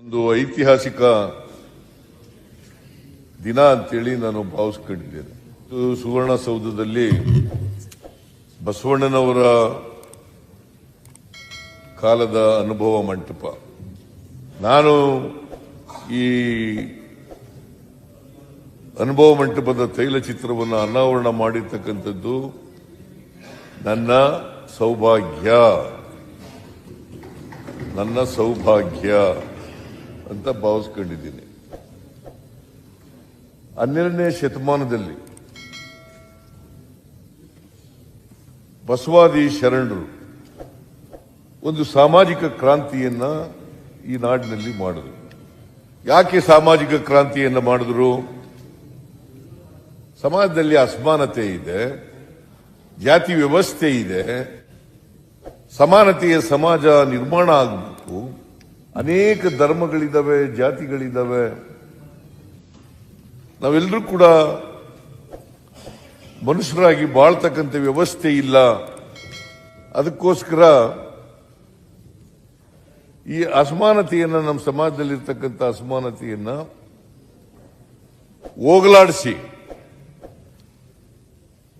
ಒಂದು ಐತಿಹಾಸಿಕ ದಿನ ಅಂತೇಳಿ ನಾನು ಭಾವಿಸ್ಕೊಂಡಿದ್ದೇನೆ. ಸುವರ್ಣಸೌಧದಲ್ಲಿ ಬಸವಣ್ಣನವರ ಕಾಲದ ಅನುಭವ ಮಂಟಪ. ನಾನು ಈ ಅನುಭವ ಮಂಟಪದ ತೈಲ ಚಿತ್ರವನ್ನು ಅನಾವರಣ ಮಾಡಿರ್ತಕ್ಕಂಥದ್ದು ನನ್ನ ಸೌಭಾಗ್ಯ. ನನ್ನ ಸೌಭಾಗ್ಯ. ಅಂತ ಭಾವಿಸ್ಕೊಂಡಿದ್ದೀನಿ. ಹನ್ನೆರಡನೇ ಶತಮಾನದಲ್ಲಿ ಬಸವಾದಿ ಶರಣರು ಒಂದು ಸಾಮಾಜಿಕ ಕ್ರಾಂತಿಯನ್ನ ಈ ನಾಡಿನಲ್ಲಿ ಮಾಡಿದ್ರು. ಯಾಕೆ ಸಾಮಾಜಿಕ ಕ್ರಾಂತಿಯನ್ನ ಮಾಡಿದ್ರು? ಸಮಾಜದಲ್ಲಿ ಅಸಮಾನತೆ ಇದೆ, ಜಾತಿ ವ್ಯವಸ್ಥೆ ಇದೆ, ಸಮಾನತೆಯ ಸಮಾಜ ನಿರ್ಮಾಣ ಆಗಬೇಕು. ಅನೇಕ ಧರ್ಮಗಳಿದ್ದಾವೆ ಜಾತಿಗಳಿದ್ದಾವೆ ನಾವೆಲ್ಲರೂ ಕೂಡ ಮನುಷ್ಯರಾಗಿ ಬಾಳ್ತಕ್ಕಂಥ ವ್ಯವಸ್ಥೆ ಇಲ್ಲ. ಅದಕ್ಕೋಸ್ಕರ ಈ ಅಸಮಾನತೆಯನ್ನು ನಮ್ಮ ಸಮಾಜದಲ್ಲಿರ್ತಕ್ಕಂಥ ಅಸಮಾನತೆಯನ್ನು ಹೋಗಲಾಡಿಸಿ.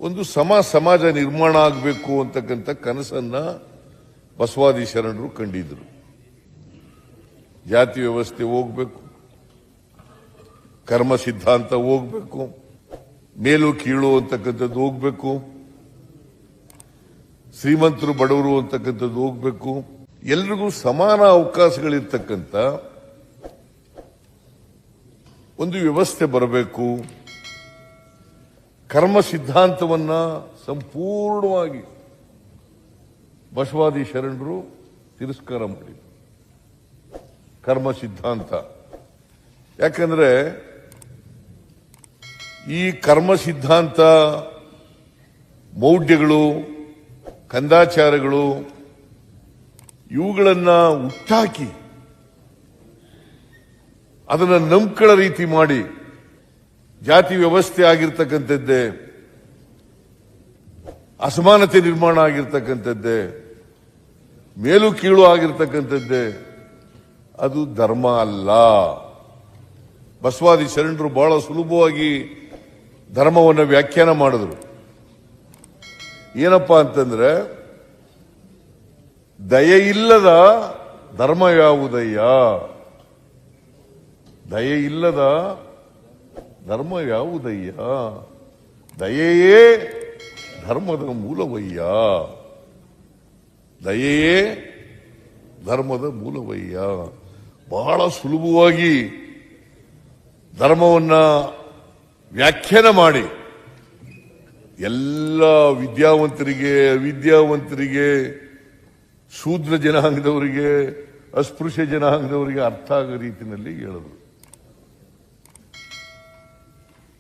ಒಂದು ಸಮ ಸಮಾಜ ನಿರ್ಮಾಣ ಆಗಬೇಕು ಅಂತಕ್ಕಂಥ ಕನಸನ್ನ ಬಸವಾದಿ ಶರಣರು ಕಂಡಿದ್ರು. ಜಾತಿ ವ್ಯವಸ್ಥೆ ಹೋಗ್ಬೇಕು. ಕರ್ಮ ಸಿದ್ಧಾಂತ ಹೋಗ್ಬೇಕು. ಮೇಲು ಕೀಳು ಅಂತಕ್ಕಂಥದ್ದು ಹೋಗ್ಬೇಕು. ಶ್ರೀಮಂತರು ಬಡವರು ಅಂತಕ್ಕಂಥದ್ದು ಹೋಗ್ಬೇಕು. ಎಲ್ರಿಗೂ ಸಮಾನ ಅವಕಾಶಗಳಿರ್ತಕ್ಕಂಥ ಒಂದು ವ್ಯವಸ್ಥೆ ಬರಬೇಕು. ಕರ್ಮ ಸಿದ್ಧಾಂತವನ್ನ ಸಂಪೂರ್ಣವಾಗಿ ಬಸವಾದಿ ಶರಣರು ತಿರಸ್ಕಾರ ಮಾಡಿದರು. ಕರ್ಮ ಸಿದ್ಧಾಂತ ಯಾಕಂದ್ರೆ ಈ ಕರ್ಮ ಸಿದ್ಧಾಂತ ಮೌಢ್ಯಗಳು, ಕಂದಾಚಾರಗಳು, ಇವುಗಳನ್ನ ಹುಟ್ಟಾಕಿ ಅದನ್ನ ನಂಬ್ಕಳ ರೀತಿ ಮಾಡಿ ಜಾತಿ ವ್ಯವಸ್ಥೆ ಆಗಿರ್ತಕ್ಕಂಥದ್ದೇ, ಅಸಮಾನತೆ ನಿರ್ಮಾಣ ಆಗಿರ್ತಕ್ಕಂಥದ್ದೇ, ಮೇಲು ಕೀಳು ಆಗಿರ್ತಕ್ಕಂಥದ್ದೇ ಅದು ಧರ್ಮ ಅಲ್ಲ. ಬಸವಾದಿ ಶರಣರು ಬಹಳ ಸುಲಭವಾಗಿ ಧರ್ಮವನ್ನು ವ್ಯಾಖ್ಯಾನ ಮಾಡಿದ್ರು. ಏನಪ್ಪಾ ಅಂತಂದ್ರೆ, ದಯೆ ಇಲ್ಲದ ಧರ್ಮ ಯಾವುದಯ್ಯ? ದಯೆ ಇಲ್ಲದ ಧರ್ಮ ಯಾವುದಯ್ಯ? ದಯೆಯೇ ಧರ್ಮದ ಮೂಲವಯ್ಯ. ದಯೆಯೇ ಧರ್ಮದ ಮೂಲವಯ್ಯ. ಬಹಳ ಸುಲಭವಾಗಿ ಧರ್ಮವನ್ನ ವ್ಯಾಖ್ಯಾನ ಮಾಡಿ ಎಲ್ಲ ವಿದ್ಯಾವಂತರಿಗೆ, ಅವಿದ್ಯಾವಂತರಿಗೆ, ಶೂದ್ರ ಜನಾಂಗದವರಿಗೆ, ಅಸ್ಪೃಶ್ಯ ಜನಾಂಗದವರಿಗೆ ಅರ್ಥ ಆಗೋ ರೀತಿಯಲ್ಲಿ ಹೇಳಿದ್ರು.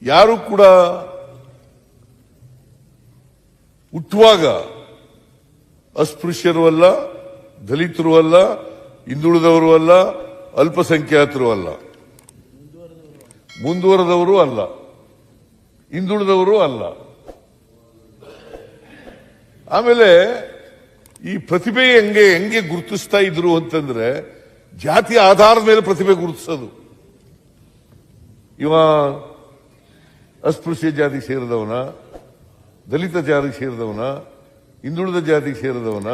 ಯಾರು ಕೂಡ ಹುಟ್ಟುವಾಗ ಅಸ್ಪೃಶ್ಯರು ಅಲ್ಲ, ದಲಿತರು ಅಲ್ಲ, ಹಿಂದುಳಿದವರು ಅಲ್ಲ ಅಲ್ಪಸಂಖ್ಯಾತರು ಅಲ್ಲ. ಮುಂದುವರೆದವರು ಅಲ್ಲ. ಹಿಂದುಳಿದವರು ಅಲ್ಲ. ಆಮೇಲೆ ಈ ಪ್ರತಿಭೆ ಹೆಂಗೆ ಹೆಂಗೆ ಗುರುತಿಸ್ತಾ ಇದ್ರು ಅಂತಂದ್ರೆ ಜಾತಿ ಆಧಾರದ ಮೇಲೆ ಪ್ರತಿಭೆ ಗುರುತಿಸೋದು. ಇವ ಅಸ್ಪೃಶ್ಯ ಜಾತಿಗೆ ಸೇರಿದವನ, ದಲಿತ ಜಾತಿಗೆ ಸೇರಿದವನ, ಹಿಂದುಳಿದ ಜಾತಿಗೆ ಸೇರಿದವನ,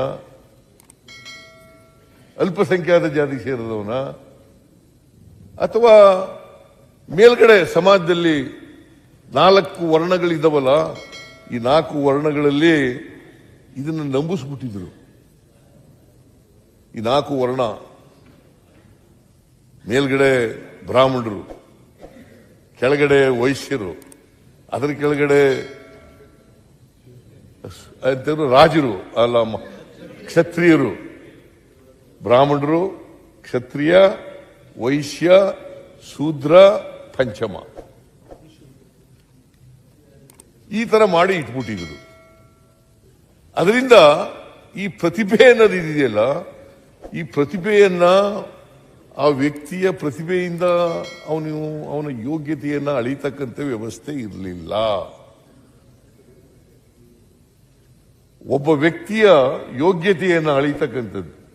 ಅಲ್ಪಸಂಖ್ಯಾತ ಜಾತಿಗೆ ಸೇರಿದವನ ಅಥವಾ ಮೇಲ್ಗಡೆ ಸಮಾಜದಲ್ಲಿ ನಾಲ್ಕು ವರ್ಣಗಳಿದ್ದಾವಲ್ಲ, ಈ ನಾಲ್ಕು ವರ್ಣಗಳಲ್ಲಿ ಇದನ್ನು ನಂಬಿಸ್ಬಿಟ್ಟಿದ್ರು. ಈ ನಾಲ್ಕು ವರ್ಣ. ಮೇಲ್ಗಡೆ ಬ್ರಾಹ್ಮಣರು, ಕೆಳಗಡೆ ವೈಶ್ಯರು, ಅದರ ಕೆಳಗಡೆ ರಾಜರು, ಅಲ್ಲ ಕ್ಷತ್ರಿಯರು. ಬ್ರಾಹ್ಮಣರು, ಕ್ಷತ್ರಿಯ ವೈಶ್ಯ ಶೂದ್ರ ಪಂಚಮ. ಈ ತರ ಮಾಡಿ ಇಟ್ಬಿಟ್ಟಿದ್ರು. ಅದರಿಂದ ಈ ಪ್ರತಿಭೆ ಅನ್ನೋದು ಇದೆಯಲ್ಲ ಈ ಪ್ರತಿಭೆಯನ್ನ ಆ ವ್ಯಕ್ತಿಯ ಪ್ರತಿಭೆಯಿಂದ ಅವನು, ಅವನ ಯೋಗ್ಯತೆಯನ್ನ ಅಳಿತಕ್ಕಂಥ ವ್ಯವಸ್ಥೆ ಇರಲಿಲ್ಲ. ಒಬ್ಬ ವ್ಯಕ್ತಿಯ ಯೋಗ್ಯತೆಯನ್ನು ಅಳಿತಕ್ಕಂಥದ್ದು.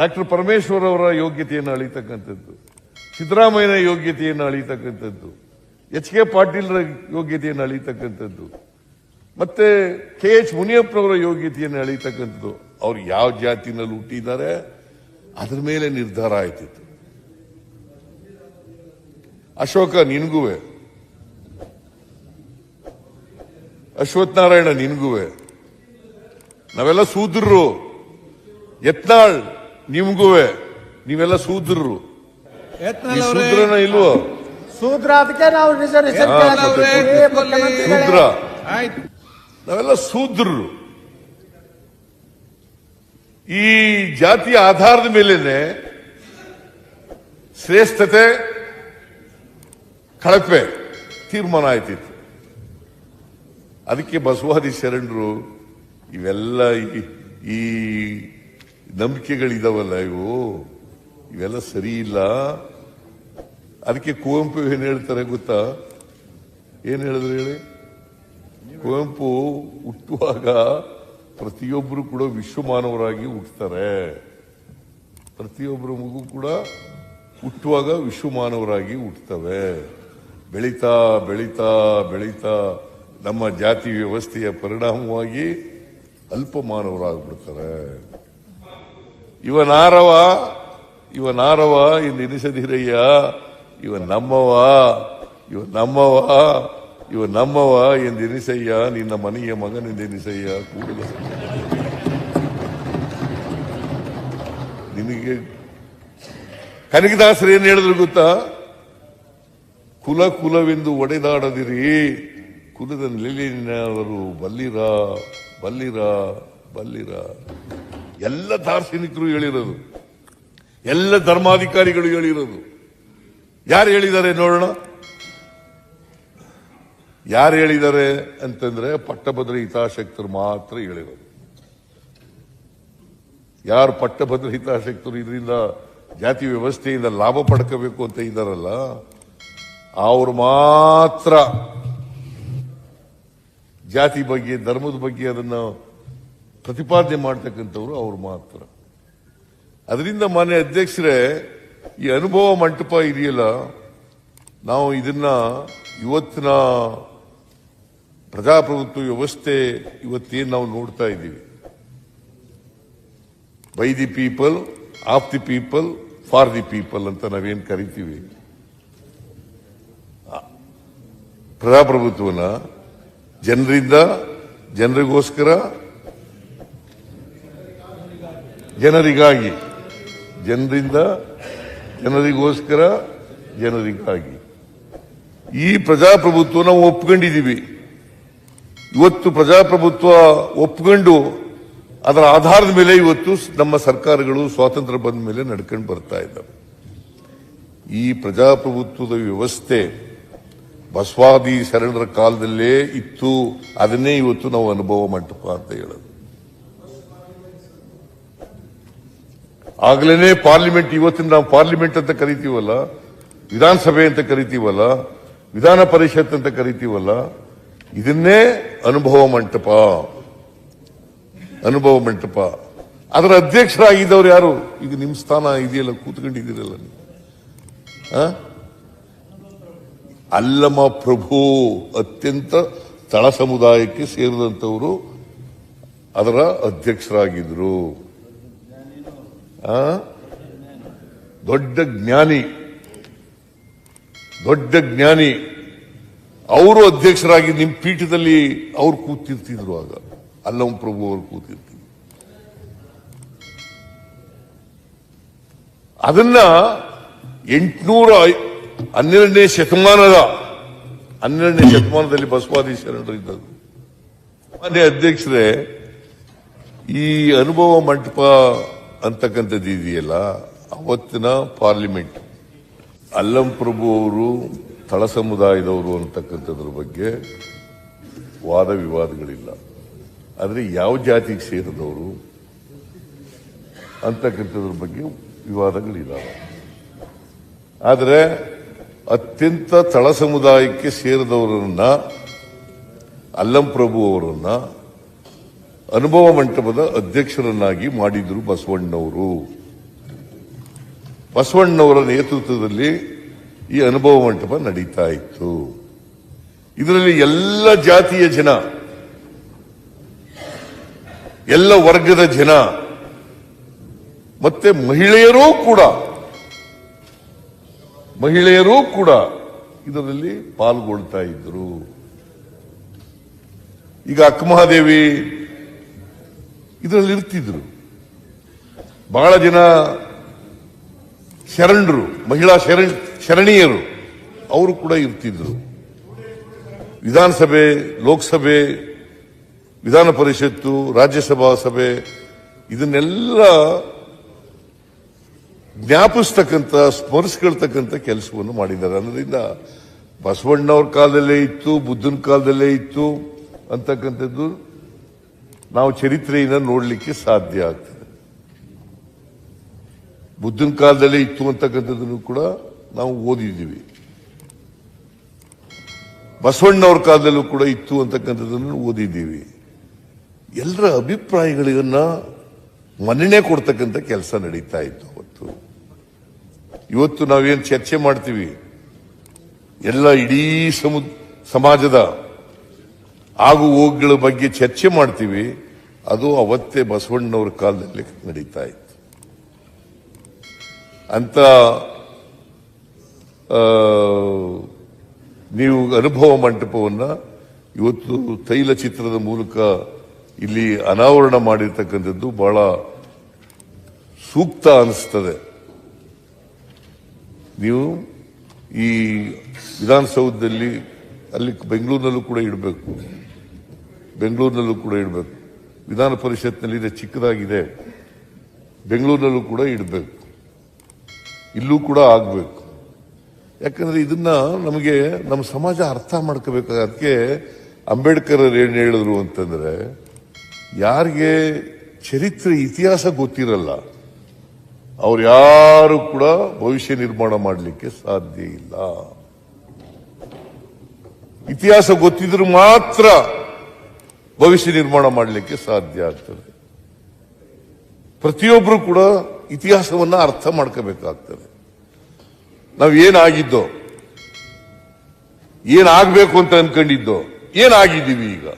ಡಾಕ್ಟರ್ ಪರಮೇಶ್ವರ್ ಅವರ ಯೋಗ್ಯತೆಯನ್ನು ಅಳಿತಕ್ಕಂಥದ್ದು. ಸಿದ್ದರಾಮಯ್ಯನ ಯೋಗ್ಯತೆಯನ್ನು ಅಳಿತಕ್ಕಂಥದ್ದು. ಎಚ್ ಕೆ ಪಾಟೀಲ್ರ ಯೋಗ್ಯತೆಯನ್ನು ಅಳಿತಕ್ಕಂಥದ್ದು. ಮತ್ತೆ ಕೆ ಎಚ್ ಮುನಿಯಪ್ಪನವರ ಯೋಗ್ಯತೆಯನ್ನು ಅಳಿತಕ್ಕಂಥದ್ದು. ಅವ್ರು ಯಾವ ಜಾತಿನಲ್ಲಿ ಹುಟ್ಟಿದ್ದಾರೆ? ಅದ್ರ ಮೇಲೆ ನಿರ್ಧಾರ ಆಯ್ತಿತ್ತು. ಅಶೋಕ, ನಿನ್ಗುವೆ. ಅಶ್ವಥ್ ನಾರಾಯಣ ನಿನ್ಗುವೆ. ನಾವೆಲ್ಲ ಸೂದ್ರರು. ಯತ್ನಾಳ್. ನಿಮ್ಗುವೆ ನೀವೆಲ್ಲ ಸೂದ್ರರು ಸೂದ್ರನ ಇಲ್ವೋ? ಸೂತ್ರ ಅದಕ್ಕೆ ನಾವು ಸೂದ್ರ ನಾವೆಲ್ಲ ಸೂದ್ರರು ಈ ಜಾತಿಯ ಆಧಾರದ ಮೇಲೇನೆ ಶ್ರೇಷ್ಠತೆ ಕಳಪೆ ತೀರ್ಮಾನ ಆಯ್ತಿತ್ತು. ಅದಕ್ಕೆ ಬಸವಾದಿ ಶರಣರು ಇವೆಲ್ಲ ಈ ನಂಬಿಕೆಗಳಿದಾವಲ್ಲ ಇವು? ಇವೆಲ್ಲ ಸರಿ ಇಲ್ಲ. ಅದಕ್ಕೆ ಕುವೆಂಪು ಏನ್ ಹೇಳ್ತಾರೆ ಗೊತ್ತಾ? ಏನ್ ಹೇಳಿದ್ರು ಹೇಳಿ? ಕುವೆಂಪು ಹುಟ್ಟುವಾಗ ಪ್ರತಿಯೊಬ್ಬರು ಕೂಡ ವಿಶ್ವಮಾನವರಾಗಿ ಹುಟ್ಟುತ್ತಾರೆ ಪ್ರತಿಯೊಬ್ಬರ ಮಗು ಕೂಡ ಹುಟ್ಟುವಾಗ ವಿಶ್ವಮಾನವರಾಗಿ ಹುಟ್ಟುತ್ತವೆ ಬೆಳೀತಾ ಬೆಳೀತಾ ಬೆಳೀತಾ ನಮ್ಮ ಜಾತಿ ವ್ಯವಸ್ಥೆಯ ಪರಿಣಾಮವಾಗಿ ಅಲ್ಪಮಾನವರಾಗ್ಬಿಡ್ತಾರೆ. ಇವನಾರವ ಇವನಾರವ ಎಂದು ಎನಿಸದಿರಯ್ಯ ಇವ ನಮ್ಮವ ಇವ ನಮ್ಮವ ಇವ ನಮ್ಮವ ಎಂದೆನಿಸಯ್ಯ ನಿನ್ನ ಮನೆಯ ಮಗನೆಂದೆನಿಸಯ್ಯ ಕೂಡಲ. ನಿನಗೆ ಕನಕದಾಸರು ಏನ್ ಹೇಳಿದ್ರು ಗೊತ್ತಾ? ಕುಲ ಕುಲವೆಂದು ಒಡೆದಾಡದಿರಿ. ಕುಲದ ನೆಲೆಯವರು ಬಲ್ಲಿರ ಬಲ್ಲಿರ ಬಲ್ಲಿರ. ಎಲ್ಲ ದಾರ್ಶನಿಕರು ಹೇಳಿರೋದು. ಎಲ್ಲ ಧರ್ಮಾಧಿಕಾರಿಗಳು ಹೇಳಿರೋದು. ಯಾರು ಹೇಳಿದ್ದಾರೆ ನೋಡೋಣ? ಯಾರು ಹೇಳಿದ್ದಾರೆ ಅಂತಂದ್ರೆ ಪಟ್ಟಭದ್ರ ಹಿತಾಸಕ್ತರು ಮಾತ್ರ ಹೇಳಿರೋದು. ಯಾರು ಪಟ್ಟಭದ್ರ ಹಿತಾಸಕ್ತರು ಇದರಿಂದ ಜಾತಿ ವ್ಯವಸ್ಥೆಯಿಂದ ಲಾಭ ಪಡ್ಕೋಬೇಕು ಅಂತ ಇದ್ದಾರಲ್ಲ, ಅವರು ಮಾತ್ರ ಜಾತಿ ಬಗ್ಗೆ, ಧರ್ಮದ ಬಗ್ಗೆ ಅದನ್ನ ಪ್ರತಿಪಾದನೆ ಮಾಡ್ತಕ್ಕಂಥವ್ರು ಅವ್ರು ಮಾತ್ರ. ಅದರಿಂದ ಮಾನ್ಯ ಅಧ್ಯಕ್ಷರೇ, ಈ ಅನುಭವ ಮಂಟಪ ಇದೆಯಲ್ಲ, ನಾವು ಇದನ್ನ ಇವತ್ತಿನ ಪ್ರಜಾಪ್ರಭುತ್ವ ವ್ಯವಸ್ಥೆ ಇವತ್ತೇನು ನಾವು ನೋಡ್ತಾ ಇದ್ದೀವಿ. By the people of the people for the people ಅಂತ ನಾವೇನು ಕರಿತೀವಿ. ಪ್ರಜಾಪ್ರಭುತ್ವನ ಜನರಿಂದ, ಜನರಿಗೋಸ್ಕರ ಜನರಿಗಾಗಿ, ಜನರಿಂದ, ಜನರಿಗೋಸ್ಕರ ಜನರಿಗಾಗಿ. ಈ ಪ್ರಜಾಪ್ರಭುತ್ವ ನಾವು ಒಪ್ಕೊಂಡಿದ್ದೀವಿ. ಇವತ್ತು ಪ್ರಜಾಪ್ರಭುತ್ವ ಒಪ್ಕೊಂಡು ಅದರ ಆಧಾರದ ಮೇಲೆ ಇವತ್ತು ನಮ್ಮ ಸರ್ಕಾರಗಳು ಸ್ವಾತಂತ್ರ್ಯ ಬಂದ ಮೇಲೆ ನಡ್ಕೊಂಡು ಬರ್ತಾ ಇದ್ದಾವೆ. ಈ ಪ್ರಜಾಪ್ರಭುತ್ವದ ವ್ಯವಸ್ಥೆ ಬಸವಾದಿ ಶರಣರ ಕಾಲದಲ್ಲೇ ಇತ್ತು. ಅದನ್ನೇ ಇವತ್ತು ನಾವು ಅನುಭವ ಮಂಟಪ ಅಂತ ಹೇಳೋದು. ಆಗ್ಲೇನೆ ಪಾರ್ಲಿಮೆಂಟ್, ಇವತ್ತಿನ ನಾವು ಪಾರ್ಲಿಮೆಂಟ್ ಅಂತ ಕರಿತೀವಲ್ಲ, ವಿಧಾನಸಭೆ ಅಂತ ಕರಿತೀವಲ್ಲ, ವಿಧಾನ ಪರಿಷತ್ ಅಂತ ಕರಿತೀವಲ್ಲ, ಇದನ್ನೇ ಅನುಭವ ಮಂಟಪ ಅನುಭವ ಮಂಟಪ ಅದರ ಅಧ್ಯಕ್ಷರಾಗಿದ್ದವ್ರು ಯಾರು ಈಗ ನಿಮ್ಮ ಸ್ಥಾನ ಇದೆಯಲ್ಲ, ಕೂತ್ಕೊಂಡಿದ್ದೀರಲ್ಲ ನೀವು? ಅಲ್ಲಮ ಪ್ರಭು ಅತ್ಯಂತ ತಳ ಸಮುದಾಯಕ್ಕೆ ಸೇರಿದಂತವರು ಅದರ ಅಧ್ಯಕ್ಷರಾಗಿದ್ರು ಆ? ದೊಡ್ಡ ಜ್ಞಾನಿ. ದೊಡ್ಡ ಜ್ಞಾನಿ. ಅವರು ಅಧ್ಯಕ್ಷರಾಗಿ ನಿಮ್ಮ ಪೀಠದಲ್ಲಿ ಅವ್ರು ಕೂತಿರ್ತಿದ್ರು ಆಗ. ಅಲ್ಲಂ ಪ್ರಭು ಅವರು ಕೂತಿರ್ತಿದ್ರು. ಅದನ್ನ ಎಂಟುನೂರ ಹನ್ನೆರಡನೇ ಶತಮಾನದ, ಹನ್ನೆರಡನೇ ಶತಮಾನದಲ್ಲಿ ಬಸವಾದಿ ಶರಣರು ಇದ್ದದ್ದು. ಮನೆ ಅಧ್ಯಕ್ಷರೇ, ಈ ಅನುಭವ ಮಂಟಪ ಅಂತಕ್ಕಂಥದ್ದು ಇದೆಯಲ್ಲ ಅವತ್ತಿನ ಪಾರ್ಲಿಮೆಂಟ್. ಅಲ್ಲಂ ಪ್ರಭು ಅವರು ತಳ ಸಮುದಾಯದವರು ಅಂತಕ್ಕಂಥದ್ರ ಬಗ್ಗೆ ವಾದ ವಿವಾದಗಳಿಲ್ಲ. ಆದರೆ ಯಾವ ಜಾತಿಗೆ ಸೇರಿದವರು ಅಂತಕ್ಕಂಥದ್ರ ಬಗ್ಗೆ ವಿವಾದಗಳಿದ್ದಾವೆ ಆದರೆ ಅತ್ಯಂತ ತಳ ಸಮುದಾಯಕ್ಕೆ ಸೇರಿದವರನ್ನ ಅಲ್ಲಂ ಪ್ರಭು ಅವರನ್ನ ಅನುಭವ ಮಂಟಪದ ಅಧ್ಯಕ್ಷರನ್ನಾಗಿ ಮಾಡಿದ್ರು ಬಸವಣ್ಣವರು. ಬಸವಣ್ಣವರ ನೇತೃತ್ವದಲ್ಲಿ ಈ ಅನುಭವ ಮಂಟಪ ನಡೀತಾ ಇತ್ತು. ಇದರಲ್ಲಿ ಎಲ್ಲ ಜಾತಿಯ ಜನ, ಎಲ್ಲ ವರ್ಗದ ಜನ, ಮತ್ತೆ ಮಹಿಳೆಯರೂ ಕೂಡ ಮಹಿಳೆಯರೂ ಕೂಡ ಇದರಲ್ಲಿ ಪಾಲ್ಗೊಳ್ತಾ ಇದ್ರು. ಈಗ ಅಕ್ಕಮಹಾದೇವಿ ಇದರಲ್ಲಿ ಇರ್ತಿದ್ರು. ಬಹಳ ಜನ ಶರಣರು, ಮಹಿಳಾ ಶರಣ, ಶರಣೀಯರು, ಅವರು ಕೂಡ ಇರ್ತಿದ್ರು. ವಿಧಾನಸಭೆ, ಲೋಕಸಭೆ, ವಿಧಾನ ಪರಿಷತ್ತು, ರಾಜ್ಯಸಭಾ ಸಭೆ, ಇದನ್ನೆಲ್ಲ ಜ್ಞಾಪಿಸ್ತಕ್ಕಂಥ, ಸ್ಮರಿಸ್ಕೊಳ್ತಕ್ಕಂಥ ಕೆಲಸವನ್ನು ಮಾಡಿದ್ದಾರೆ. ಅನ್ನೋದ್ರಿಂದ ಬಸವಣ್ಣವ್ರ ಕಾಲದಲ್ಲೇ ಇತ್ತು, ಬುದ್ಧನ ಕಾಲದಲ್ಲೇ ಇತ್ತು ಅಂತಕ್ಕಂಥದ್ದು ನಾವು ಚರಿತ್ರೆಯನ್ನು ನೋಡಲಿಕ್ಕೆ ಸಾಧ್ಯ ಆಗ್ತದೆ. ಬುದ್ಧನ ಕಾಲದಲ್ಲೇ ಇತ್ತು ಅಂತಕ್ಕಂಥದ್ದನ್ನು ಕೂಡ ನಾವು ಓದಿದ್ದೀವಿ. ಬಸವಣ್ಣವ್ರ ಕಾಲದಲ್ಲೂ ಕೂಡ ಇತ್ತು ಅಂತಕ್ಕಂಥದ್ದನ್ನು ಓದಿದ್ದೀವಿ. ಎಲ್ಲರ ಅಭಿಪ್ರಾಯಗಳನ್ನ ಮನ್ನಣೆ ಕೊಡ್ತಕ್ಕಂಥ ಕೆಲಸ ನಡೀತಾ ಇತ್ತು ಅವತ್ತು. ಇವತ್ತು ನಾವೇನು ಚರ್ಚೆ ಮಾಡ್ತೀವಿ? ಎಲ್ಲ ಇಡೀ ಸಮುದ್ ಸಮಾಜದ ಆಗು ಹೋಗುಗಳ ಬಗ್ಗೆ ಚರ್ಚೆ ಮಾಡ್ತೀವಿ. ಅದು ಅವತ್ತೇ ಬಸವಣ್ಣವ್ರ ಕಾಲದಲ್ಲಿ ನಡೀತಾ ಇತ್ತು. ಅಂತ ನೀವು ಅನುಭವ ಮಂಟಪವನ್ನು ಇವತ್ತು ತೈಲ ಚಿತ್ರದ ಮೂಲಕ ಇಲ್ಲಿ ಅನಾವರಣ ಮಾಡಿರ್ತಕ್ಕಂಥದ್ದು ಬಹಳ ಸೂಕ್ತ ಅನಿಸ್ತದೆ. ನೀವು ಈ ವಿಧಾನಸೌಧದಲ್ಲಿ ಅಲ್ಲಿ ಬೆಂಗಳೂರಿನಲ್ಲೂ ಕೂಡ ಇಡಬೇಕು. ಬೆಂಗಳೂರಿನಲ್ಲೂ ಕೂಡ ಇಡಬೇಕು. ವಿಧಾನ ಪರಿಷತ್ನಲ್ಲಿ ಇದೆ, ಚಿಕ್ಕದಾಗಿದೆ. ಬೆಂಗಳೂರಿನಲ್ಲೂ ಕೂಡ ಇಡಬೇಕು. ಇಲ್ಲೂ ಕೂಡ ಆಗಬೇಕು. ಯಾಕಂದ್ರೆ ಇದನ್ನ ನಮಗೆ ನಮ್ಮ ಸಮಾಜ ಅರ್ಥ ಮಾಡ್ಕೋಬೇಕು. ಅದಕ್ಕೆ ಅಂಬೇಡ್ಕರ್ ಅವ್ರು ಏನು ಹೇಳಿದ್ರು ಅಂತಂದ್ರೆ, ಯಾರಿಗೆ ಚರಿತ್ರೆ, ಇತಿಹಾಸ ಗೊತ್ತಿರಲ್ಲ, ಅವ್ರು ಯಾರು ಕೂಡ ಭವಿಷ್ಯ ನಿರ್ಮಾಣ ಮಾಡಲಿಕ್ಕೆ ಸಾಧ್ಯ ಇಲ್ಲ. ಇತಿಹಾಸ ಗೊತ್ತಿದ್ರು ಮಾತ್ರ ಭವಿಷ್ಯ ನಿರ್ಮಾಣ ಮಾಡಲಿಕ್ಕೆ ಸಾಧ್ಯ ಆಗ್ತದೆ. ಪ್ರತಿಯೊಬ್ಬರು ಕೂಡ ಇತಿಹಾಸವನ್ನ ಅರ್ಥ ಮಾಡ್ಕೋಬೇಕಾಗ್ತದೆ. ನಾವು ಏನಾಗಿದ್ದೋ, ಏನಾಗಬೇಕು ಅಂತ ಅನ್ಕೊಂಡಿದ್ದೋ, ಏನಾಗಿದ್ದೀವಿ ಈಗ?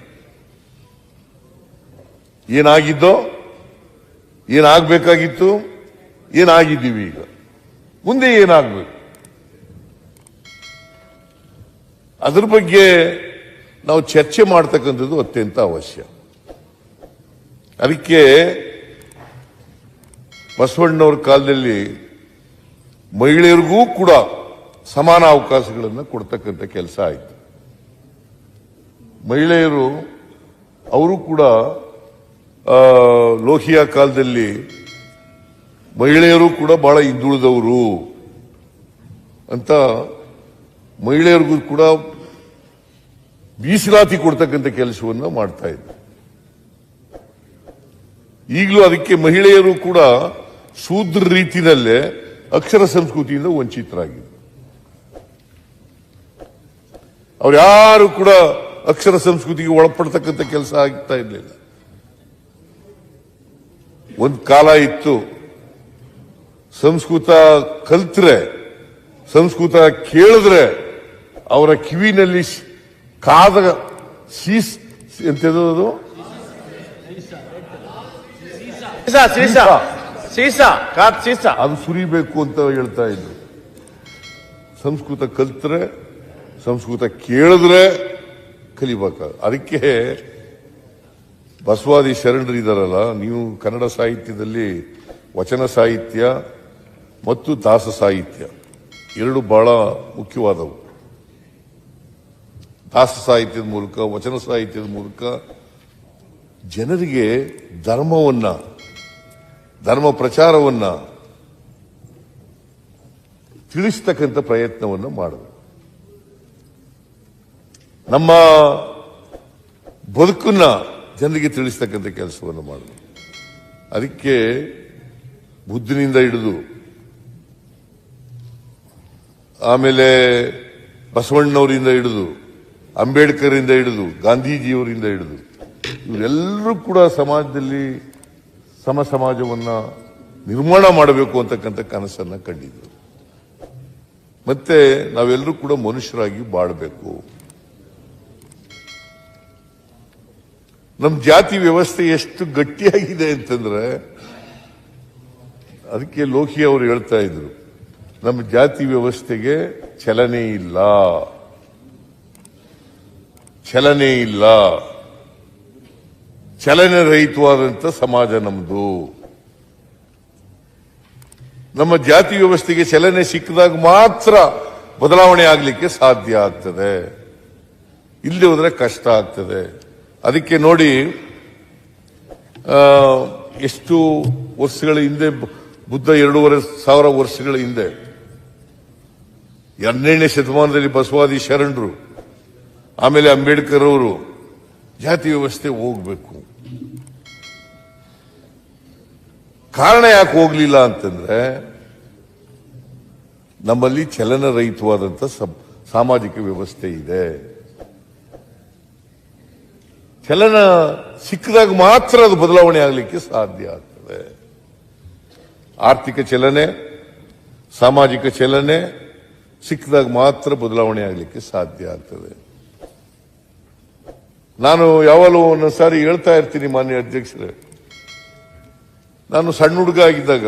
ಏನಾಗಿದ್ದೋ, ಏನಾಗಬೇಕಾಗಿತ್ತು, ಏನಾಗಿದ್ದೀವಿ ಈಗ? ಮುಂದೆ ಏನಾಗಬೇಕು? ಅದ್ರ ಬಗ್ಗೆ ನಾವು ಚರ್ಚೆ ಮಾಡ್ತಕ್ಕಂಥದ್ದು ಅತ್ಯಂತ ಅವಶ್ಯ. ಅದಕ್ಕೆ ಬಸವಣ್ಣವ್ರ ಕಾಲದಲ್ಲಿ ಮಹಿಳೆಯರಿಗೂ ಕೂಡ ಸಮಾನ ಅವಕಾಶಗಳನ್ನು ಕೊಡ್ತಕ್ಕಂಥ ಕೆಲಸ ಆಯಿತು. ಮಹಿಳೆಯರು, ಅವರು ಕೂಡ ಲೋಹಿಯಾ ಕಾಲದಲ್ಲಿ ಮಹಿಳೆಯರು ಕೂಡ ಬಹಳ ಹಿಂದುಳಿದವರು ಅಂತ ಮಹಿಳೆಯರಿಗೂ ಕೂಡ ಮೀಸಲಾತಿ ಕೊಡ್ತಕ್ಕಂಥ ಕೆಲಸವನ್ನು ಮಾಡ್ತಾ ಇದ್ರು ಈಗಲೂ ಅದಕ್ಕೆ ಮಹಿಳೆಯರು ಕೂಡ ಶೂದ್ರ ರೀತಿಯಲ್ಲೇ ಅಕ್ಷರ ಸಂಸ್ಕೃತಿಯಿಂದ ವಂಚಿತರಾಗಿದ್ದರು. ಅವ್ರು ಯಾರು ಕೂಡ ಅಕ್ಷರ ಸಂಸ್ಕೃತಿಗೆ ಒಳಪಡ್ತಕ್ಕಂಥ ಕೆಲಸ ಆಗ್ತಾ ಇರಲಿಲ್ಲ. ಒಂದು ಕಾಲ ಇತ್ತು, ಸಂಸ್ಕೃತ ಕಲ್ತ್ರೆ, ಸಂಸ್ಕೃತ ಕೇಳಿದ್ರೆ ಅವರ ಕಿವಿನಲ್ಲಿ ಕಾದ ಹೇಳೋದು ಸೀಸಾ ಸೀಸಾ ಅದು? ಸುರಿಬೇಕು ಅಂತ ಹೇಳ್ತಾ ಇದ್ರು. ಸಂಸ್ಕೃತ ಕಲ್ತ್ರೆ ಸಂಸ್ಕೃತ ಕೇಳಿದ್ರೆ ಕಲಿಬೇಕ ಅದಕ್ಕೆ ಬಸವಾದಿ ಶರಣರು ಇದಾರಲ್ಲ ನೀವು ಕನ್ನಡ ಸಾಹಿತ್ಯದಲ್ಲಿ ವಚನ ಸಾಹಿತ್ಯ ಮತ್ತು ದಾಸ ಸಾಹಿತ್ಯ ಎರಡು ಬಹಳ ಮುಖ್ಯವಾದವು. ದಾಸ ಸಾಹಿತ್ಯದ ಮೂಲಕ, ವಚನ ಸಾಹಿತ್ಯದ ಮೂಲಕ ಜನರಿಗೆ ಧರ್ಮವನ್ನ, ಧರ್ಮ ಪ್ರಚಾರವನ್ನ ತಿಳಿಸ್ತಕ್ಕಂಥ ಪ್ರಯತ್ನವನ್ನು ಮಾಡಬೇಕು ನಮ್ಮ ಬದುಕನ್ನ ಜನರಿಗೆ ತಿಳಿಸ್ತಕ್ಕಂಥ ಕೆಲಸವನ್ನು ಮಾಡಬೇಕು ಅದಕ್ಕೆ ಬುದ್ಧನಿಂದ ಹಿಡಿದು, ಆಮೇಲೆ ಬಸವಣ್ಣವರಿಂದ ಹಿಡಿದು ಅಂಬೇಡ್ಕರಿಂದ ಹಿಡಿದು, ಗಾಂಧೀಜಿಯವರಿಂದ ಹಿಡಿದು, ಇವರೆಲ್ಲರೂ ಕೂಡ ಸಮಾಜದಲ್ಲಿ ಸಮ ಸಮಾಜವನ್ನು ನಿರ್ಮಾಣ ಮಾಡಬೇಕು ಅಂತಕ್ಕಂಥ ಕನಸನ್ನ ಕಂಡಿದ್ದರು ಮತ್ತೆ ನಾವೆಲ್ಲರೂ ಕೂಡ ಮನುಷ್ಯರಾಗಿ ಬಾಳಬೇಕು. ನಮ್ಮ ಜಾತಿ ವ್ಯವಸ್ಥೆ ಎಷ್ಟು ಗಟ್ಟಿಯಾಗಿದೆ ಅಂತಂದ್ರೆ, ಅದಕ್ಕೆ ಲೋಹಿ ಅವರು ಹೇಳ್ತಾ ಇದ್ರು ನಮ್ಮ ಜಾತಿ ವ್ಯವಸ್ಥೆಗೆ ಚಲನೆ ಇಲ್ಲ. ಚಲನೆ ಇಲ್ಲ. ಚಲನೆ ರಹಿತವಾದಂತ ಸಮಾಜ ನಮ್ದು. ನಮ್ಮ ಜಾತಿ ವ್ಯವಸ್ಥೆಗೆ ಚಲನೆ ಸಿಕ್ಕಿದಾಗ ಮಾತ್ರ ಬದಲಾವಣೆ ಆಗಲಿಕ್ಕೆ ಸಾಧ್ಯ ಆಗ್ತದೆ. ಇಲ್ಲಿ ಹೋದ್ರೆ ಕಷ್ಟ ಆಗ್ತದೆ. ಅದಕ್ಕೆ ನೋಡಿ ಎಷ್ಟು ವರ್ಷಗಳ ಹಿಂದೆ, ಬುದ್ಧ ಎರಡೂವರೆ ಸಾವಿರ ವರ್ಷಗಳ ಹಿಂದೆ, ಹನ್ನೆರಡನೇ ಶತಮಾನದಲ್ಲಿ ಬಸವಾದಿ ಶರಣರು ಆಮೇಲೆ ಅಂಬೇಡ್ಕರ್ ಅವರು ಜಾತಿ ವ್ಯವಸ್ಥೆ ಹೋಗ್ಬೇಕು. ಕಾರಣ ಯಾಕೆ ಹೋಗ್ಲಿಲ್ಲ ಅಂತಂದ್ರೆ ನಮ್ಮಲ್ಲಿ ಚಲನರಹಿತವಾದಂತ ಸಂ- ಸಾಮಾಜಿಕ ವ್ಯವಸ್ಥೆ ಇದೆ. ಚಲನ ಸಿಕ್ಕಿದಾಗ ಮಾತ್ರ ಅದು ಬದಲಾವಣೆ ಆಗಲಿಕ್ಕೆ ಸಾಧ್ಯ ಆಗ್ತದೆ. ಆರ್ಥಿಕ ಚಲನೆ, ಸಾಮಾಜಿಕ ಚಲನೆ ಸಿಕ್ಕಿದಾಗ ಮಾತ್ರ ಬದಲಾವಣೆ ಆಗಲಿಕ್ಕೆ ಸಾಧ್ಯ ಆಗ್ತದೆ. ನಾನು ಯಾವಾಗಲೂ ಒಂದೊಂದು ಸಾರಿ ಹೇಳ್ತಾ ಇರ್ತೀನಿ ಮಾನ್ಯ ಅಧ್ಯಕ್ಷರೇ. ನಾನು ಸಣ್ಣ ಹುಡುಗ ಆಗಿದ್ದಾಗ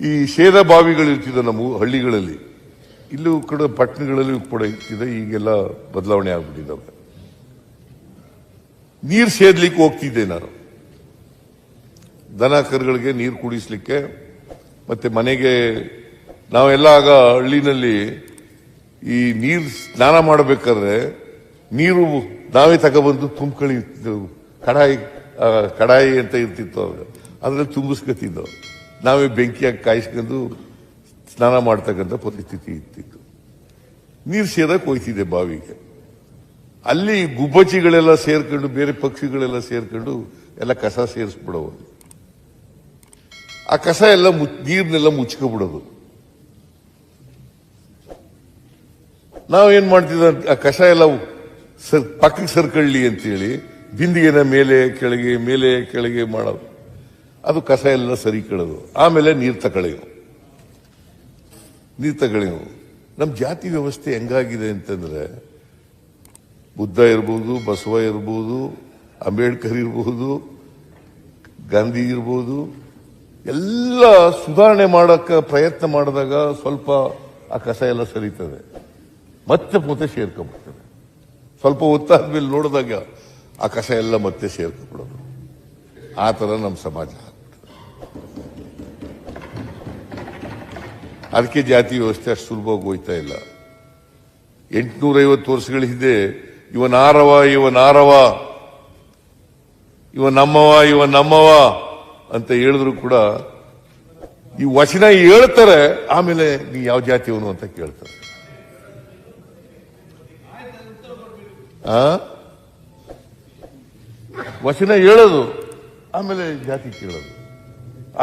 ಈ ಶೇದ ಬಾವಿಗಳು ನಮ್ಮ ಹಳ್ಳಿಗಳಲ್ಲಿ. ಇಲ್ಲೂ ಕೂಡ ಪಟ್ಟಣಗಳಲ್ಲಿ ಕೂಡ ಇರ್ತಿದೆ, ಈಗೆಲ್ಲ ಬದಲಾವಣೆ ಆಗ್ಬಿಟ್ಟಿದ್ದಾವೆ. ನೀರು ಸೇದ್ಲಿಕ್ಕೆ ಹೋಗ್ತಿದ್ದೆ ನಾನು. ದನ ಕರುಗಳಿಗೆ ನೀರು ಕುಡಿಸ್ಲಿಕ್ಕೆ, ಮತ್ತೆ ಮನೆಗೆ ನಾವೆಲ್ಲ ಆಗ ಹಳ್ಳಿನಲ್ಲಿ ಈ ನೀರು ಸ್ನಾನ ಮಾಡಬೇಕಾದ್ರೆ ನೀರು ನಾವೇ ತಗೊಬಂದು ತುಂಬ್ಕೊಳ್ಳಿ ಕಡಾಯಿ ಕಡಾಯಿ ಅಂತ ಇರ್ತಿತ್ತು ಅವಾಗ. ಅದರಲ್ಲಿ ತುಂಬಿಸ್ಕೊತಿದ್ದವು ನಾವೇ ಬೆಂಕಿಯಾಗಿ ಕಾಯಿಸ್ಕೊಂಡು ಸ್ನಾನ ಮಾಡ್ತಕ್ಕಂಥ ಪರಿಸ್ಥಿತಿ ಇರ್ತಿತ್ತು. ನೀರು ಸೇರಕ್ಕೆ ಹೋಯ್ತಿದ್ದೆ ಬಾವಿಗೆ. ಅಲ್ಲಿ ಗುಬ್ಬಚ್ಚಿಗಳೆಲ್ಲ ಸೇರ್ಕೊಂಡು, ಬೇರೆ ಪಕ್ಷಿಗಳೆಲ್ಲ ಸೇರ್ಕೊಂಡು ಎಲ್ಲ ಕಸ ಸೇರಿಸ್ಬಿಡೋದು ಆ ಕಸ ಎಲ್ಲ ನೀರ್ನೆಲ್ಲ ಮುಚ್ಕೊಬಿಡೋದು ನಾವೇನ್ ಮಾಡ್ತಿದ್ದ, ಆ ಕಸ ಎಲ್ಲ ಸರ್ ಪಕ್ಕಕ್ಕೆ ಸರ್ಕೊಳ್ಳಿ ಅಂತೇಳಿ, ಬಿಂದಿಗೆನ ಮೇಲೆ, ಕೆಳಗೆ ಮೇಲೆ, ಕೆಳಗೆ ಮಾಡೋದು. ಅದು ಕಸ ಎಲ್ಲ ಸರಿ ಕಳೋದು ಆಮೇಲೆ ನೀರು ತಗೊಳ್ಳೆವು ನೀರು ತಗೊಳ್ಳೆವು ನಮ್ಮ ಜಾತಿ ವ್ಯವಸ್ಥೆ ಹೆಂಗಾಗಿದೆ ಅಂತಂದ್ರೆ, ಬುದ್ಧ ಇರ್ಬೋದು, ಬಸವ ಇರ್ಬೋದು, ಅಂಬೇಡ್ಕರ್ ಇರ್ಬೋದು, ಗಾಂಧಿ ಇರ್ಬೋದು, ಎಲ್ಲ ಸುಧಾರಣೆ ಮಾಡೋಕ್ಕೆ ಪ್ರಯತ್ನ ಮಾಡಿದಾಗ ಸ್ವಲ್ಪ ಆ ಕಸ ಎಲ್ಲ ಸರಿತದೆ. ಮತ್ತೆ ಮತ್ತೆ ಸೇರ್ಕೊಂಡ್ಬಿಡ್ತದೆ ಸ್ವಲ್ಪ ಹೊತ್ತಾದ್ಮೇಲೆ ನೋಡಿದಾಗ ಆ ಕಸ ಎಲ್ಲ ಮತ್ತೆ ಸೇರ್ಕೊಂಡ್ಬಿಡೋದು. ಆ ಥರ ನಮ್ಮ ಸಮಾಜ. ಅದಕ್ಕೆ ಜಾತಿ ವ್ಯವಸ್ಥೆ ಅಷ್ಟು ಸುಲಭವಾಗಿ ಹೋಯ್ತಾ ಇಲ್ಲ. ಎಂಟುನೂರೈವತ್ತು ವರ್ಷಗಳ ಹಿಂದೆ, ಇವ ನಾರವ ಇವ ನಾರವ, ಇವ ನಮ್ಮವ ಇವ ನಮ್ಮವ ಅಂತ ಹೇಳಿದ್ರು ಕೂಡ, ಈ ವಚನ ಹೇಳ್ತಾರೆ, ಆಮೇಲೆ ನೀ ಯಾವ ಜಾತಿಯವನು ಅಂತ ಕೇಳ್ತಾರೆ ಆ ವಚನ ಹೇಳೋದು, ಆಮೇಲೆ ಜಾತಿ ಕೇಳೋದು.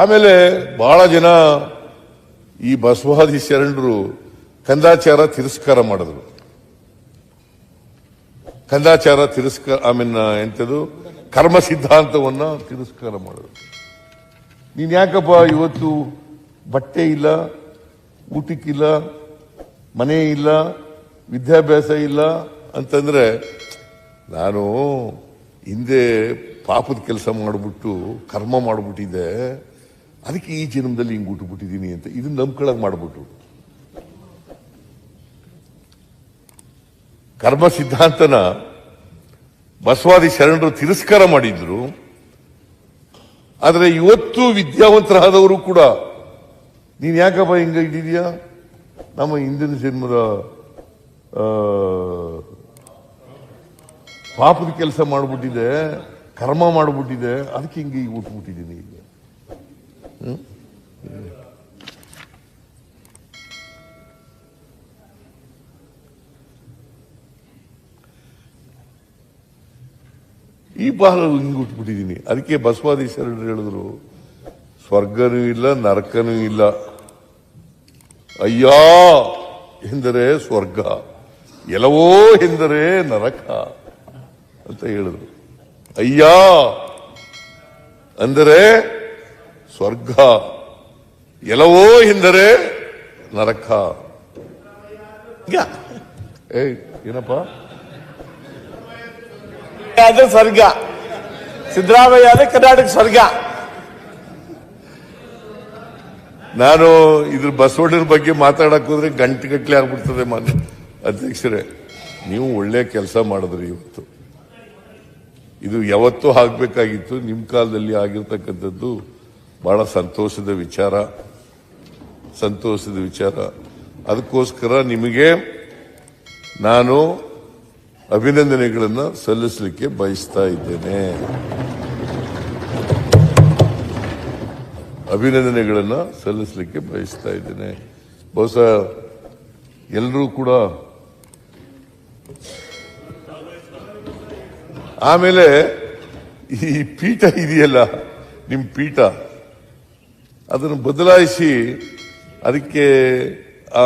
ಆಮೇಲೆ ಬಹಳ ಜನ ಈ ಬಸವಾದಿ ಶರಣರು ಕಂದಾಚಾರ ತಿರಸ್ಕಾರ ಮಾಡಿದ್ರು. ಕಂದಾಚಾರ ತಿರಸ್ಕಾರ ಆಮೇಲೆ ಎಂತದು ಕರ್ಮ ಸಿದ್ಧಾಂತವನ್ನ ತಿರಸ್ಕಾರ ಮಾಡಿದ್ರು. ನೀನ್ ಯಾಕಪ್ಪ ಇವತ್ತು ಬಟ್ಟೆ ಇಲ್ಲ, ಊಟಕ್ಕಿಲ್ಲ, ಮನೆ ಇಲ್ಲ, ವಿದ್ಯಾಭ್ಯಾಸ ಇಲ್ಲ ಅಂತಂದ್ರೆ ನಾನು ಹಿಂದೆ ಪಾಪದ ಕೆಲಸ ಮಾಡಿಬಿಟ್ಟು ಕರ್ಮ ಮಾಡಿಬಿಟ್ಟಿದ್ದೆ. ಅದಕ್ಕೆ ಈ ಜನ್ಮದಲ್ಲಿ ಹಿಂಗೆ ಹುಟ್ಟುಬಿಟ್ಟಿದ್ದೀನಿ ಅಂತ ಇದು ನಂಬ್ಕೊಳಕ್ ಮಾಡ್ಬಿಟ್ರು. ಕರ್ಮ ಸಿದ್ಧಾಂತನ ಬಸವಾದಿ ಶರಣರು ತಿರಸ್ಕಾರ ಮಾಡಿದ್ರು. ಆದರೆ ಇವತ್ತು ವಿದ್ಯಾವಂತರಾದವರು ಕೂಡ, ನೀನ್ ಯಾಕಪ್ಪ ಹಿಂಗ ಇದ್ದೀಯಾ? ನಮ್ಮ ಹಿಂದಿನ ಜನ್ಮದ ಪಾಪದ ಕೆಲಸ ಮಾಡ್ಬಿಟ್ಟಿದೆ, ಕರ್ಮ ಮಾಡ್ಬಿಟ್ಟಿದೆ, ಅದಕ್ಕೆ ಹಿಂಗೆ ಈಗ ಉಟ್ಬಿಟ್ಟಿದ್ದೀನಿ ಈಗ? ಈ ಬಾಲ ಹಿಂಗೆ ಉಟ್ಬಿಟ್ಟಿದ್ದೀನಿ. ಅದಕ್ಕೆ ಬಸವಾದಿ ಶರಣರು ಹೇಳಿದ್ರು, ಸ್ವರ್ಗನೂ ಇಲ್ಲ, ನರಕನೂ ಇಲ್ಲ. ಅಯ್ಯ, ಎಂದರೆ ಸ್ವರ್ಗ, ಎಲ್ಲವೋ ಎಂದರೆ ನರಕ. ಅಂತ ಹೇಳಿದ್ರು. ಅಯ್ಯ! ಅಂದರೆ ಸ್ವರ್ಗ. ಎಲ್ಲವೋ ಎಂದರೆ ನರಕ. ಏಯ್ ಏನಪ್ಪ? ಆದ್ರೆ ಸ್ವರ್ಗ. ಸಿದ್ದರಾಮಯ್ಯ ಆದ್ರೆ ಕರ್ನಾಟಕ ಸ್ವರ್ಗ. ನಾನು ಇದ್ರ ಬಸವಣ್ಣರ ಬಗ್ಗೆ ಮಾತಾಡಕ್ ಹೋದ್ರೆ ಗಂಟೆ ಗಟ್ಟಲೆ ಆಗ್ಬಿಡ್ತದೆ ಮಾನ್ಯ ಅಧ್ಯಕ್ಷರೇ ನೀವು ಒಳ್ಳೆ ಕೆಲಸ ಮಾಡಿದ್ರಿ ಇವತ್ತು. ಇದು ಯಾವತ್ತೂ ಆಗಬೇಕಾಗಿತ್ತು. ನಿಮ್ಮ ಕಾಲದಲ್ಲಿ ಆಗಿರ್ತಕ್ಕಂಥದ್ದು ಬಹಳ ಸಂತೋಷದ ವಿಚಾರ. ಸಂತೋಷದ ವಿಚಾರ. ಅದಕ್ಕೋಸ್ಕರ ನಿಮಗೆ ನಾನು ಅಭಿನಂದನೆಗಳನ್ನು ಸಲ್ಲಿಸಲಿಕ್ಕೆ ಬಯಸ್ತಾ ಇದ್ದೇನೆ. ಅಭಿನಂದನೆಗಳನ್ನು ಸಲ್ಲಿಸಲಿಕ್ಕೆ ಬಯಸ್ತಾ ಇದ್ದೇನೆ. ಬಹುಶಃ ಎಲ್ಲರೂ ಕೂಡ ಆಮೇಲೆ ಈ ಪೀಠ ಇದೆಯಲ್ಲ, ನಿಮ್ ಪೀಠ. ಅದನ್ನು ಬದಲಾಯಿಸಿ ಅದಕ್ಕೆ ಆ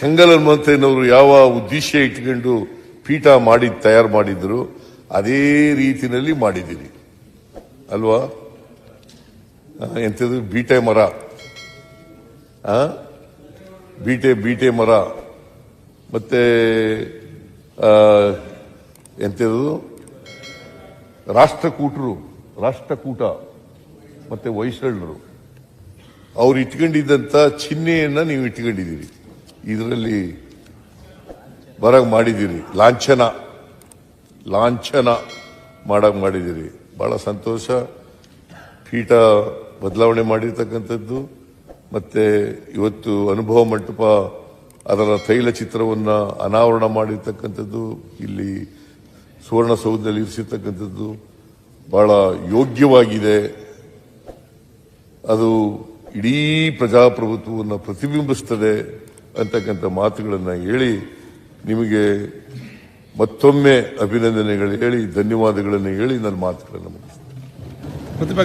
ಕೆಂಗಲ್ ಹನುಮಂತಯ್ಯನವರು ಯಾವ ಉದ್ದೇಶ ಇಟ್ಕೊಂಡು ಪೀಠ ಮಾಡಿ ತಯಾರು ಮಾಡಿದ್ರು ಅದೇ ರೀತಿಯಲ್ಲಿ ಮಾಡಿದ್ದೀನಿ. ಅಲ್ವಾ? ಎಂಥದ್ದು? ಬೀಟೆ ಮರ? ಬೀಟೆ ಬೀಟೆ ಮರ. ಮತ್ತೆ ಎಂಥದ್ದು ರಾಷ್ಟ್ರಕೂಟರು, ರಾಷ್ಟ್ರಕೂಟ ಮತ್ತೆ ಹೊಯ್ಸಳರು ಅವ್ರು ಇಟ್ಕೊಂಡಿದ್ದಂತ ಚಿಹ್ನೆಯನ್ನು ನೀವು ಇಟ್ಕೊಂಡಿದ್ದೀರಿ. ಇದರಲ್ಲಿ ಬರಗ್ ಮಾಡಿದ್ದೀರಿ. ಲಾಂಛನ ಲಾಂಛನ ಮಾಡಕ್ ಮಾಡಿದ್ದೀರಿ. ಬಹಳ ಸಂತೋಷ. ಪೀಠ ಬದಲಾವಣೆ ಮಾಡಿರ್ತಕ್ಕಂಥದ್ದು. ಮತ್ತೆ ಇವತ್ತು ಅನುಭವ ಮಂಟಪ ಅದರ ತೈಲ ಚಿತ್ರವನ್ನ ಅನಾವರಣ ಮಾಡಿರ್ತಕ್ಕಂಥದ್ದು. ಇಲ್ಲಿ ಸುವರ್ಣಸೌಧದಲ್ಲಿ ಇರಿಸಿರ್ತಕ್ಕಂಥದ್ದು ಬಹಳ ಯೋಗ್ಯವಾಗಿದೆ. ಅದು ಇಡೀ ಪ್ರಜಾಪ್ರಭುತ್ವವನ್ನು ಪ್ರತಿಬಿಂಬಿಸ್ತದೆ ಅಂತಕ್ಕಂಥ ಮಾತುಗಳನ್ನು ಹೇಳಿ ನಿಮಗೆ ಮತ್ತೊಮ್ಮೆ ಅಭಿನಂದನೆಗಳು ಹೇಳಿ, ಧನ್ಯವಾದಗಳನ್ನು ಹೇಳಿ ನನ್ನ ಮಾತುಗಳನ್ನು